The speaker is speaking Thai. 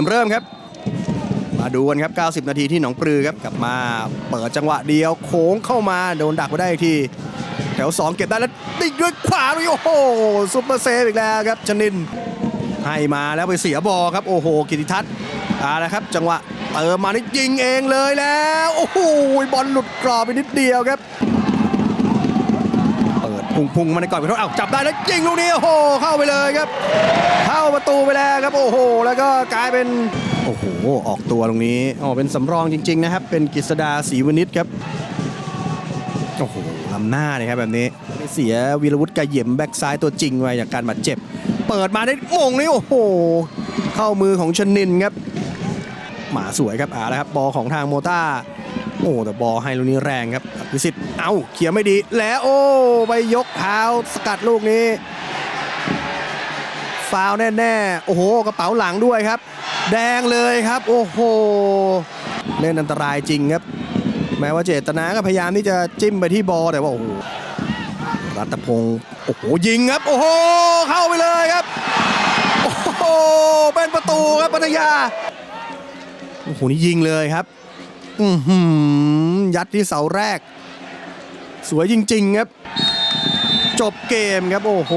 มเริ่มครับ มาดูกันครับ 90 นาทีที่หนองปลือครับกลับมาเปิดจังหวะเดียวโค้งเข้ามาโดนดักไปได้อีกทีแถว 2 เก็บได้แล้วติดด้วยขวาด้วยโอ้โหซุปเปอร์เซฟอีกแล้วครับชนินให้มาแล้วไปเสียบอลครับโอ้โห กิติทัศน์อาละครับ จังหวะเติมมานี่ยิงเองเลยแล้ว โอ้โหบอลหลุดกรอบไปนิดเดียวครับเปิดพุ่งๆมาในกรอบไปโทษเอ้าจับได้แล้วยิงลูกนี้โอ้โหเข้าไปเลยครับ เข้าประตูไปแล้วครับ โอ้โห แล้วก็กลายเป็นโอ้โห ออกตัวตรงนี้อ๋อเป็นสำรองจริง ๆ นะครับ เป็นกฤษดาศรีวณิชครับโอ้โหลำหน้าเลยครับแบบนี้ไม่เสียวีรวุฒิกายเหยมแบ็กซ้ายตัวจริงไว้จากการบาดเจ็บ เปิดมาได้มงนี่โอ้โห เข้ามือของชนินครับ หมาสวยครับอ่าแล้วครับบอลของทางโมต้าโอ้แต่บอลให้ลูกนี้แรงครับอภิสิทธิ์เอ้าเขียร์ไม่ดีแล้วโอ้ไปยกเท้าสกัดลูกนี้ ฟาวแน่ๆ โอ้โห กระเป๋าหลังด้วยครับ แดงเลยครับ โอ้โห เล่นอันตรายจริงครับ แม้ว่าเจตนาก็พยายามที่จะจิ้มไปที่บอลแต่ว่าโอ้โหรัตพงศ์โอ้โห ยิงครับ โอ้โห เข้าไปเลยครับ โอ้โห เป็นประตูครับปัทยา โอ้โห นี่ยิงเลยครับ อือหือ ยัดที่เสาแรก สวยจริง ๆ ครับ จบเกมครับ โอ้โห